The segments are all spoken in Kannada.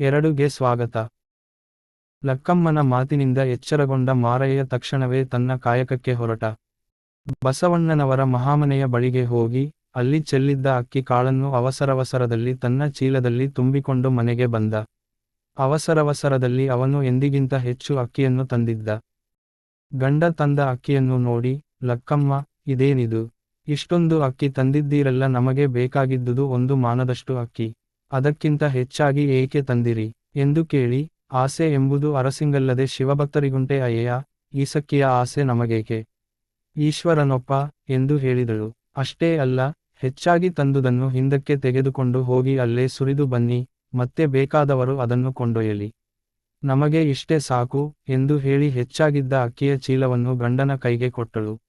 ಎರಡುಗೆ ಸ್ವಾಗತ. ಲಕ್ಕಮ್ಮನ ಮಾತಿನಿಂದ ಎಚ್ಚರಗೊಂಡ ಮಾರಯ್ಯ ತಕ್ಷಣವೇ ತನ್ನ ಕಾಯಕಕ್ಕೆ ಹೊರಟ. ಬಸವಣ್ಣನವರ ಮಹಾಮನೆಯ ಬಳಿಗೆ ಹೋಗಿ, ಅಲ್ಲಿ ಚೆಲ್ಲಿದ್ದ ಅಕ್ಕಿ ಕಾಳನ್ನು ಅವಸರವಸರದಲ್ಲಿ ತನ್ನ ಚೀಲದಲ್ಲಿ ತುಂಬಿಕೊಂಡು ಮನೆಗೆ ಬಂದ. ಅವಸರವಸರದಲ್ಲಿ ಅವನು ಎಂದಿಗಿಂತ ಹೆಚ್ಚು ಅಕ್ಕಿಯನ್ನು ತಂದಿದ್ದ. ಗಂಡ ತಂದ ಅಕ್ಕಿಯನ್ನು ನೋಡಿ, ಲಕ್ಕಮ್ಮ, ಇದೇನಿದು? ಇಷ್ಟೊಂದು ಅಕ್ಕಿ ತಂದಿದ್ದೀರಲ್ಲ, ನಮಗೆ ಬೇಕಾಗಿದ್ದುದು ಒಂದು ಮಾನದಷ್ಟು ಅಕ್ಕಿ. ಅದಕ್ಕಿಂತ ಹೆಚ್ಚಾಗಿ ಏಕೆ ತಂದಿರಿ? ಎಂದು ಕೇಳಿ, ಆಸೆ ಎಂಬುದು ಅರಸಿಂಗಲ್ಲದೆ ಶಿವಭಕ್ತರಿಗುಂಟೆ ಅಯ್ಯ ಈಸಕ್ಕಿಯ ಆಸೆ ನಮಗೇಕೆ? ಈಶ್ವರನೊಪ್ಪ ಎಂದು ಹೇಳಿದಳು. ಅಷ್ಟೇ ಅಲ್ಲ, ಹೆಚ್ಚಾಗಿ ತಂದುದನ್ನು ಹಿಂದಕ್ಕೆ ತೆಗೆದುಕೊಂಡು ಹೋಗಿ ಅಲ್ಲೇ ಸುರಿದು ಬನ್ನಿ, ಮತ್ತೆ ಬೇಕಾದವರು ಅದನ್ನು ಕೊಂಡೊಯ್ಯಲಿ. ನಮಗೆ ಇಷ್ಟೇ ಸಾಕು ಎಂದು ಹೇಳಿ ಹೆಚ್ಚಾಗಿದ್ದ ಅಕ್ಕಿಯ ಚೀಲವನ್ನು ಗಂಡನ ಕೈಗೆ ಕೊಟ್ಟಳು.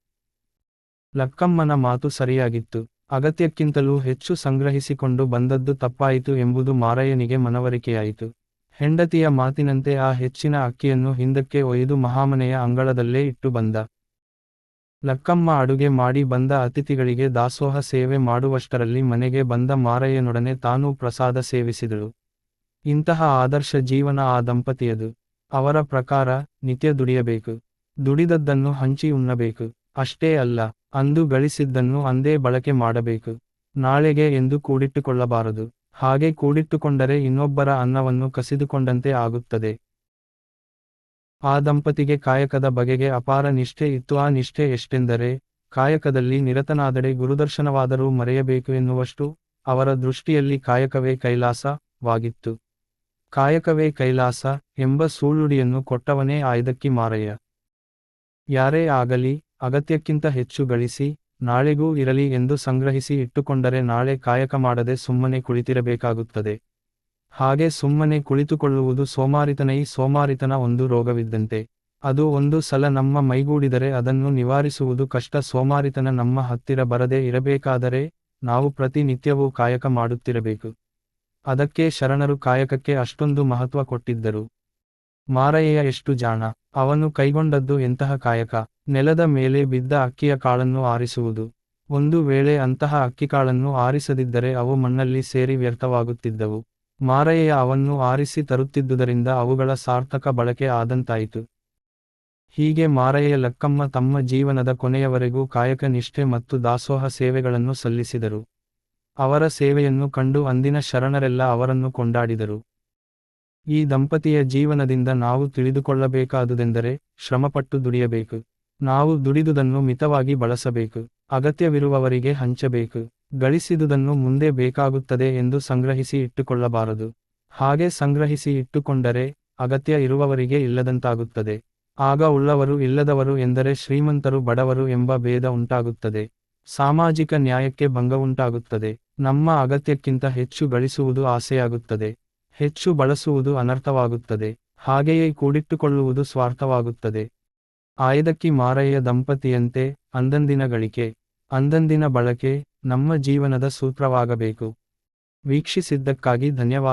ಲಕ್ಕಮ್ಮನ ಮಾತು ಸರಿಯಾಗಿತ್ತು. ಅಗತ್ಯಕ್ಕಿಂತಲೂ ಹೆಚ್ಚು ಸಂಗ್ರಹಿಸಿಕೊಂಡು ಬಂದದ್ದು ತಪ್ಪಾಯಿತು ಎಂಬುದು ಮಾರಯ್ಯನಿಗೆ ಮನವರಿಕೆಯಾಯಿತು. ಹೆಂಡತಿಯ ಮಾತಿನಂತೆ ಆ ಹೆಚ್ಚಿನ ಅಕ್ಕಿಯನ್ನು ಹಿಂದಕ್ಕೆ ಒಯ್ದು ಮಹಾಮನೆಯ ಅಂಗಳದಲ್ಲೇ ಇಟ್ಟು ಬಂದ. ಲಕ್ಕಮ್ಮ ಅಡುಗೆ ಮಾಡಿ ಬಂದ ಅತಿಥಿಗಳಿಗೆ ದಾಸೋಹ ಸೇವೆ ಮಾಡುವಷ್ಟರಲ್ಲಿ ಮನೆಗೆ ಬಂದ ಮಾರಯ್ಯನೊಡನೆ ತಾನೂ ಪ್ರಸಾದ ಸೇವಿಸಿದಳು. ಇಂತಹ ಆದರ್ಶ ಜೀವನ ಆ ದಂಪತಿಯದು. ಅವರ ಪ್ರಕಾರ ನಿತ್ಯ ದುಡಿಯಬೇಕು. ದುಡಿದದ್ದನ್ನು ಹಂಚಿ ಉಣ್ಣಬೇಕು. ಅಷ್ಟೇ ಅಲ್ಲ. ಅಂದು ಗಳಿಸಿದ್ದನ್ನು ಅಂದೇ ಬಳಕೆ ಮಾಡಬೇಕು. ನಾಳೆಗೆ ಎಂದು ಕೂಡಿಟ್ಟುಕೊಳ್ಳಬಾರದು. ಹಾಗೆ ಕೂಡಿಟ್ಟುಕೊಂಡರೆ ಇನ್ನೊಬ್ಬರ ಅನ್ನವನ್ನು ಕಸಿದುಕೊಂಡಂತೆ ಆಗುತ್ತದೆ. ಆ ದಂಪತಿಗೆ ಕಾಯಕದ ಬಗೆಗೆ ಅಪಾರ ನಿಷ್ಠೆ ಇತ್ತು. ಆ ನಿಷ್ಠೆ ಎಷ್ಟೆಂದರೆ, ಕಾಯಕದಲ್ಲಿ ನಿರತನಾದಡೆ ಗುರುದರ್ಶನವಾದರೂ ಮರೆಯಬೇಕು ಎನ್ನುವಷ್ಟು ಅವರ ದೃಷ್ಟಿಯಲ್ಲಿ ಕಾಯಕವೇ ಕೈಲಾಸವಾಗಿತ್ತು. ಕಾಯಕವೇ ಕೈಲಾಸ ಎಂಬ ಸೂಳುಡಿಯನ್ನು ಕೊಟ್ಟವನೇ ಆಯ್ದಕ್ಕಿ ಮಾರಯ್ಯ. ಯಾರೇ ಆಗಲಿ ಅಗತ್ಯಕ್ಕಿಂತ ಹೆಚ್ಚು ಗಳಿಸಿ, ನಾಳೆಗೂ ಇರಲಿ ಎಂದು ಸಂಗ್ರಹಿಸಿ ಇಟ್ಟುಕೊಂಡರೆ ನಾಳೆ ಕಾಯಕ ಮಾಡದೆ ಸುಮ್ಮನೆ ಕುಳಿತಿರಬೇಕಾಗುತ್ತದೆ. ಹಾಗೆ ಸುಮ್ಮನೆ ಕುಳಿತುಕೊಳ್ಳುವುದು ಸೋಮಾರಿತನೈ ಸೋಮಾರಿತನ ಒಂದು ರೋಗವಿದ್ದಂತೆ. ಅದು ಒಂದು ಸಲ ನಮ್ಮ ಮೈಗೂಡಿದರೆ ಅದನ್ನು ನಿವಾರಿಸುವುದು ಕಷ್ಟ. ಸೋಮಾರಿತನ ನಮ್ಮ ಹತ್ತಿರ ಬರದೇ ಇರಬೇಕಾದರೆ ನಾವು ಪ್ರತಿನಿತ್ಯವೂ ಕಾಯಕ ಮಾಡುತ್ತಿರಬೇಕು. ಅದಕ್ಕೆ ಶರಣರು ಕಾಯಕಕ್ಕೆ ಅಷ್ಟೊಂದು ಮಹತ್ವ ಕೊಟ್ಟಿದ್ದರು. ಮಾರಯ್ಯ, ಎಷ್ಟು ಜಾಣ. ಅವನು ಕೈಗೊಂಡದ್ದು ಎಂತಹ ಕಾಯಕ? ನೆಲದ ಮೇಲೆ ಬಿದ್ದ ಅಕ್ಕಿಯ ಕಾಳನ್ನು ಆರಿಸುವುದು. ಒಂದು ವೇಳೆ ಅಂತಹ ಅಕ್ಕಿಕಾಳನ್ನು ಆರಿಸದಿದ್ದರೆ ಅವು ಮಣ್ಣಲ್ಲಿ ಸೇರಿ ವ್ಯರ್ಥವಾಗುತ್ತಿದ್ದವು. ಮಾರಯ್ಯ ಅವನ್ನು ಆರಿಸಿ ತರುತ್ತಿದ್ದುದರಿಂದ ಅವುಗಳ ಸಾರ್ಥಕ ಬಳಕೆ ಆದಂತಾಯಿತು. ಹೀಗೆ ಮಾರಯ್ಯ ಲಕ್ಕಮ್ಮ ತಮ್ಮ ಜೀವನದ ಕೊನೆಯವರೆಗೂ ಕಾಯಕ ನಿಷ್ಠೆ ಮತ್ತು ದಾಸೋಹ ಸೇವೆಗಳನ್ನು ಸಲ್ಲಿಸಿದರು. ಅವರ ಸೇವೆಯನ್ನು ಕಂಡು ಅಂದಿನ ಶರಣರೆಲ್ಲ ಅವರನ್ನು ಕೊಂಡಾಡಿದರು. ಈ ದಂಪತಿಯ ಜೀವನದಿಂದ ನಾವು ತಿಳಿದುಕೊಳ್ಳಬೇಕಾದುದೆಂದರೆ ಶ್ರಮಪಟ್ಟು ದುಡಿಯಬೇಕು. ನಾವು ದುಡಿದುದನ್ನು ಮಿತವಾಗಿ ಬಳಸಬೇಕು. ಅಗತ್ಯವಿರುವವರಿಗೆ ಹಂಚಬೇಕು. ಗಳಿಸಿದುದನ್ನು ಮುಂದೆ ಬೇಕಾಗುತ್ತದೆ ಎಂದು ಸಂಗ್ರಹಿಸಿ ಇಟ್ಟುಕೊಳ್ಳಬಾರದು. ಹಾಗೆ ಸಂಗ್ರಹಿಸಿ ಇಟ್ಟುಕೊಂಡರೆ ಅಗತ್ಯ ಇರುವವರಿಗೆ ಇಲ್ಲದಂತಾಗುತ್ತದೆ. ಆಗ ಉಳ್ಳವರು ಇಲ್ಲದವರು ಎಂದರೆ ಶ್ರೀಮಂತರು ಬಡವರು ಎಂಬ ಭೇದ ಉಂಟಾಗುತ್ತದೆ. ಸಾಮಾಜಿಕ ನ್ಯಾಯಕ್ಕೆ ಭಂಗವುಂಟಾಗುತ್ತದೆ ನಮ್ಮ ಅಗತ್ಯಕ್ಕಿಂತ ಹೆಚ್ಚು ಗಳಿಸುವುದು ಆಸೆಯಾಗುತ್ತದೆ. ಹೆಚ್ಚು ಬಳಸುವುದು ಅನರ್ಥವಾಗುತ್ತದೆ. ಹಾಗೆಯೇ ಕೂಡಿಟ್ಟುಕೊಳ್ಳುವುದು ಸ್ವಾರ್ಥವಾಗುತ್ತದೆ. ಆಯದಕ್ಕಿ ಮಾರಯ್ಯ ದಂಪತಿಯಂತೆ ಅಂದಂದಿನ ಗಳಿಕೆ ಅಂದಂದಿನ ಬಳಕೆ ನಮ್ಮ ಜೀವನದ ಸೂತ್ರವಾಗಬೇಕು. ವೀಕ್ಷಿಸಿದ್ದಕ್ಕಾಗಿ ಧನ್ಯವಾದ.